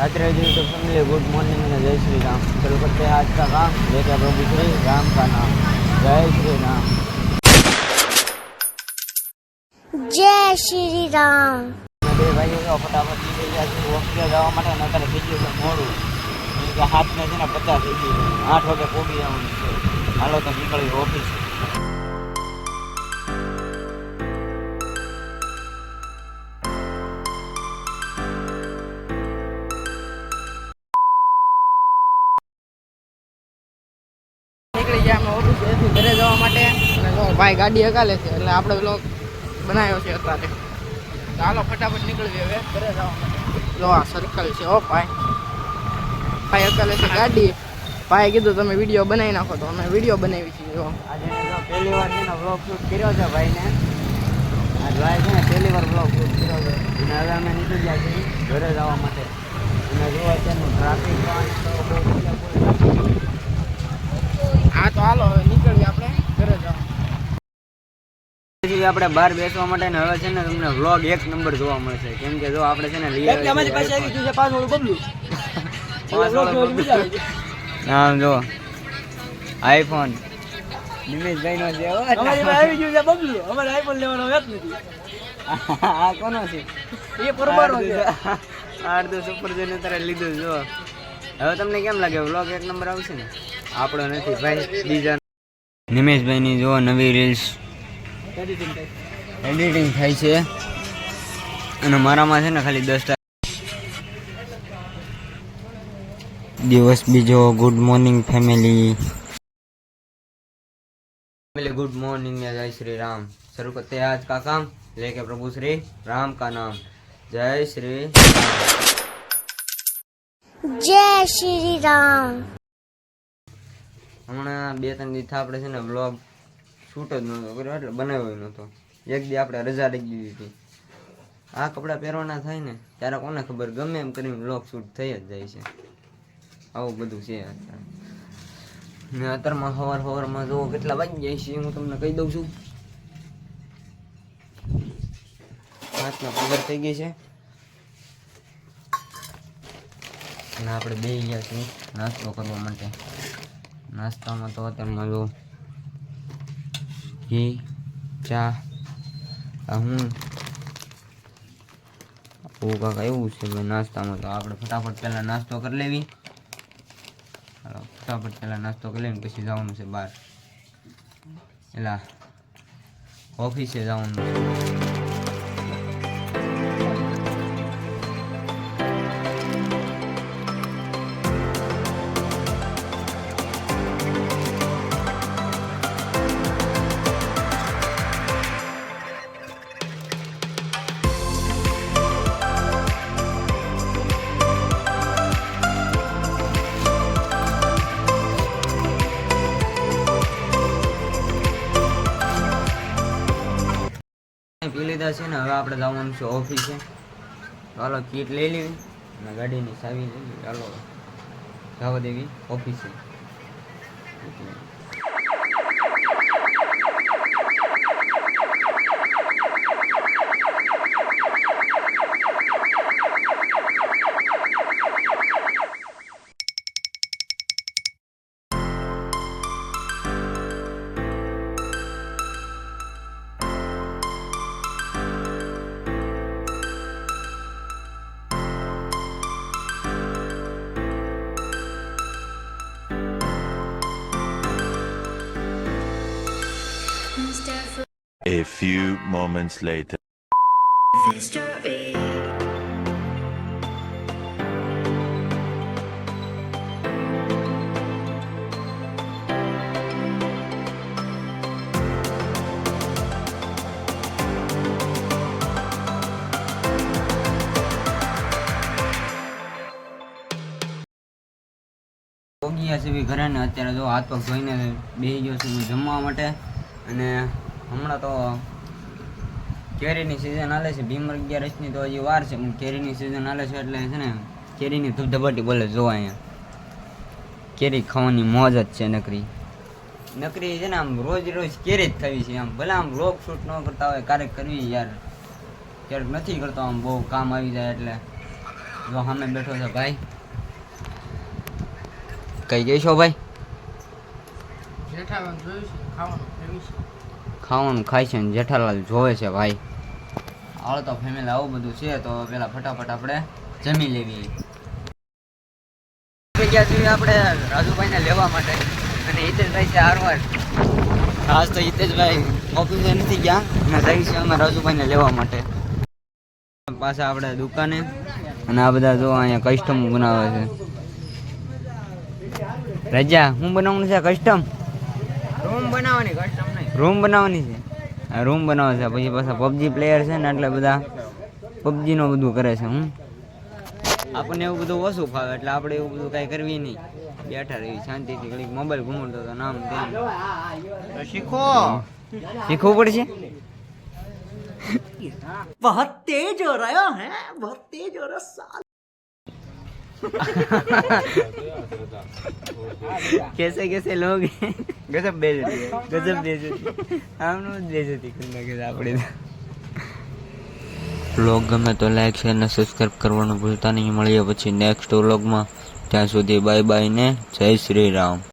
रात्रि जी तो family good morning में जय श्री राम शुरू करते हैं आज का काम लेकर प्रभु श्री राम का नाम जय श्री राम જય શ્રી રામ અને બે ભાઈઓ તો ફટાફટ નીકળી ગયા છે ઓફિસે જવા માટે ને અત્યારે થઈ ગયું છે મોડું કેમ કે હાથને છે ને પચાસ થઈ ગયું છે આઠ વાગે પહોંચી જવાનું છે હાલો તો નીકળી ઓફિસ નીકળી ગયા અમે ઓફિસેથી ઘરે જવા માટે. અને જો ભાઈ ગાડી હકાલે છે, એટલે આપણે પેલો બનાવ્યો છે અત્યારે. ચાલો ફટાફટ નીકળીએ હવે ઘરે જવા માટે. જો આ સર્કલ છે ઓ ભાઈ. ભાઈ હકાલે છે ગાડી. ભાઈ કીધું, તમે વીડિયો બનાવી નાખો. તો અમે વીડિયો બનાવી છીએ, જો. આજે પહેલી વાર છે ને બ્લોગ શૂટ કર્યો છે ભાઈને. આજ ભાઈ છે ને, પહેલી વાર વ્લોગ શૂટ કર્યો છે. અને હવે અમે નીકળી ગયા છીએ ઘરે જવા માટે. અને જો અત્યારનું ટ્રાફિક હા તો હાલો હવે નીકળીએ આપણે ઘરે જવા આપણે બહાર બેસવા માટે ને હવે છે ને તમને વ્લોગ એક નંબર જોવા મળશે. કેમ કે જો આપણે છે ને લઈ જો. આઈફોન નિમેશભાઈ નો છે હો. આ કોનો છે? એ પરમારો છે. અડધો સુપર જોઈને તારે લીધું જો. હવે તમને કેમ લાગે વ્લોગ એક નંબર આવશે ને? આપણો નથી ભાઈ બીજા નિમેશભાઈની જો નવી રીલ્સ એડિટિંગ થાય છે અને મારામાં છે ને ખાલી દસ દિવસ બીજો good morning family family good morning या जय श्री राम शुरू करते हैं आज का काम लेके प्रभु श्री राम का नाम जय श्री જય શ્રી રામ હમણાં બે ત્રણ દિવસ આપણે છે ને બ્લોગ શૂટ જ નહોતો કર્યો, એટલે બનાવ્યો નહોતો. એક દી આપણે રજા લઈ દીધી હતી. આ કપડાં પહેરવાના થાય ને, ત્યારે કોને ખબર? ગમે એમ કરીને બ્લોગ શૂટ થઈ જ જાય છે. આવું બધું છે અત્યારે. અત્યારમાં સવાર હવારમાં જોવો કેટલા વાગી જાય છે, હું તમને કહી દઉં છું. હાથના પગાર થઈ ગઈ છે. અને આપણે બે ગયા છીએ નાસ્તો કરવા માટે. નાસ્તામાં તો અત્યારમાં જો ઘી, ચા હું આવું કાંક, એવું છે ભાઈ નાસ્તામાં તો. આપણે ફટાફટ પહેલાં નાસ્તો કરી લેવી. ફટાફટ પહેલાં નાસ્તો કરી લઈને પછી જવાનું છે બહાર. એટલે ઓફિસે જવાનું છે. પી લીધા છે ને, હવે આપણે જવાનું છે ઓફિસે. ચાલો, કીટ લઈ લેવી અને ગાડીની ચાવી લઈ લેવી. ચાલો, જવા દેવી ઓફિસે. A few moments later. પોગીયા છે ઘરે ને અત્યારે જો હાથ પગ ધોઈને બેસી ગયો છું જમવા માટે અને હમણાં તો કેરીની સિઝન હાલે છે. ભીમર અગિયારસની તો હજી વાર છે, પણ કેરીની સિઝન હાલે છે એટલે છે ને કેરીની ધબધબાટી બોલે જોવા અહીંયા. કેરી ખાવાની મોજ જ છે નકરી. નકરી છે ને આમ રોજ રોજ કેરી જ થવી છે. આમ ભલે આમ રોગ શૂટ ન કરતા હોય, ક્યારેક કરવી યાર. ક્યારેક નથી કરતો, આમ બહુ કામ આવી જાય એટલે. જો સામે બેઠો છે ભાઈ. કઈ ગઈ છો ભાઈ જોયું છે, ખાવાનું ખાવાનું ખાય છે ને જેઠાલાલ જોવે છે ભાઈ. હાલો તો ફેમિલી આવું બધું છે તો પેલા ફટાફટ આપણે જમી લેવી. ગયા છીએ આપણે રાજુભાઈને લેવા માટે. અને હિતેશભાઈ છે હારવાર. આજ તો હિતેશભાઈ ઓફિસે નથી ગયા? અને જઈ છે અમે રાજુભાઈને લેવા માટે. પાછા આપણે દુકાને. અને આ બધા જો અહીંયા કસ્ટમ બનાવે છે. રજા હું બનાવવાનું છે કસ્ટમ રૂમ બનાવવાની કસ્ટમ રૂમ બનાવવાની છે આ રૂમ બનાવે છે પછી પાછા પબજી પ્લેયર છે ને એટલે બધા પબજી નું બધું કરે છે હું આપણને એવું બધું ઓછું ફાવે એટલે આપણે એવું બધું કાંઈ કરવી નહીં બેઠા રહી શાંતિથી ઘડીક મોબાઈલ ઘૂમડતો તો નામ તેમ તો શીખો શીખવું પડશે बहुत तेज हो रहा है बहुत तेज हो रहा साल कैसे कैसे लोग हैं गजब बेइज्जती है गजब बेइज्जती हम लोग बेइज्जती करने के આપણે વ્લોગ ગમે તો લાઈક શેર અને સબસ્ક્રાઈબ કરવાનું ભૂલતા નહીં મળીએ પછી નેક્સ્ટ વ્લોગમાં ત્યાં સુધી બાય બાય ને જય શ્રી રામ